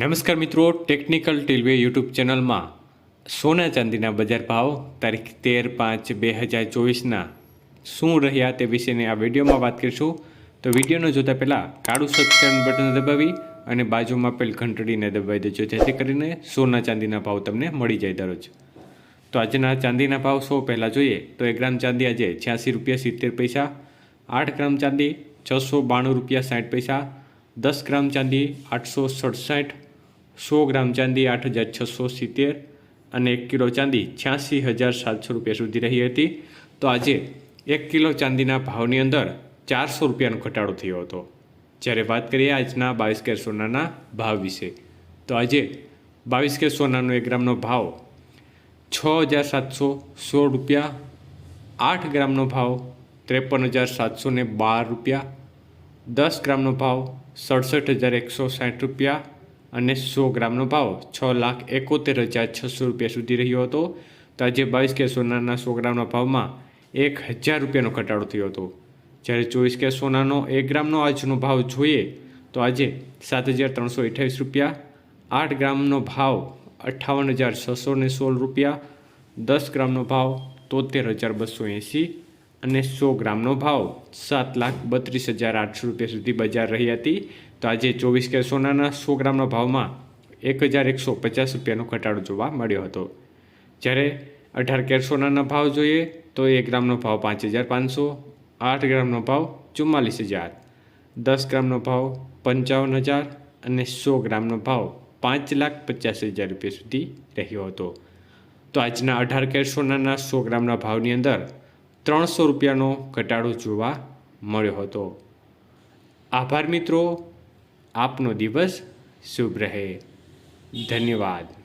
નમસ્કાર મિત્રો technical ટીલવે YouTube ચેનલમાં સોના ચાંદીના બજાર ભાવ, તારીખ તેર પાંચ બે હજાર ચોવીસના શું રહ્યા તે વિશેની આ વિડીયોમાં વાત કરીશું. તો વિડીયોને જોતાં પહેલાં કાળું સબસ્ક્રાઈબ બટન દબાવી અને બાજુમાં પેલ ઘંટડીને દબાવી દેજો, જેથી કરીને સોના ચાંદીના ભાવ તમને મળી જાય દરરોજ. તો આજના ચાંદીના ભાવ સો પહેલાં જોઈએ તો એક ગ્રામ ચાંદી આજે છ્યાસી રૂપિયા સિત્તેર પૈસા, આઠ ગ્રામ ચાંદી છસો બાણું રૂપિયા સાઠ પૈસા, દસ ગ્રામ ચાંદી આઠસો સડસઠ સો ગ્રામ ચાંદી આઠ હજાર છસો સિત્તેર અને એક કિલો ચાંદી છ્યાસી હજાર સાતસો રૂપિયા સુધી રહી હતી. તો આજે એક કિલો ચાંદીના ભાવની અંદર ચારસો રૂપિયાનો ઘટાડો થયો હતો. જ્યારે વાત કરીએ આજના બાવીસ કેર સોનાના ભાવ વિશે, તો આજે બાવીસ કેર સોનાનો એક ગ્રામનો ભાવ છ હજાર સાતસો સોળ રૂપિયા, આઠ ગ્રામનો ભાવ ત્રેપન હજાર સાતસો બાર રૂપિયા, દસ ગ્રામનો ભાવ સડસઠ હજાર એકસો સાઠ રૂપિયા અને સો ગ્રામનો ભાવ છ લાખ એકોતેર હજાર છસો રૂપિયા સુધી રહ્યો હતો. તો આજે બાવીસ કે સોનાના સો ગ્રામના ભાવમાં એક હજાર રૂપિયાનો ઘટાડો થયો હતો. જ્યારે ચોવીસ કે સોનાનો એક ગ્રામનો આજનો ભાવ જોઈએ, તો આજે સાત હજાર ત્રણસો અઠ્યાવીસ રૂપિયા, આઠ ગ્રામનો ભાવ અઠ્ઠાવન હજાર છસો ને સોળ રૂપિયા, દસ ગ્રામનો ભાવ તોતેર હજાર બસો એંસી અને સો ગ્રામનો ભાવ. સાત લાખ બત્રીસ હજાર આઠસો રૂપિયા સુધી બજાર રહી હતી. તો આજે ચોવીસ કે સોનાના સો ગ્રામના ભાવમાં એક હજાર એકસો પચાસ રૂપિયાનો ઘટાડો જોવા મળ્યો હતો. જ્યારે અઢાર કેર સોનાના ભાવ જોઈએ તો એક ગ્રામનો ભાવ પાંચ હજાર પાંચસો, આઠ ગ્રામનો ભાવ ચુમ્માલીસ હજાર, દસ ગ્રામનો ભાવ પંચાવન હજાર અને સો ગ્રામનો ભાવ પાંચ લાખ પચાસ હજાર રૂપિયા સુધી રહ્યો હતો. તો આજના અઢાર કેર સોનાના સો ગ્રામના ભાવની અંદર ત્રણસો રૂપિયાનો ઘટાડો જોવા મળ્યો હતો. આભાર મિત્રો આપનો દિવસ શુભ રહે. ધન્યવાદ.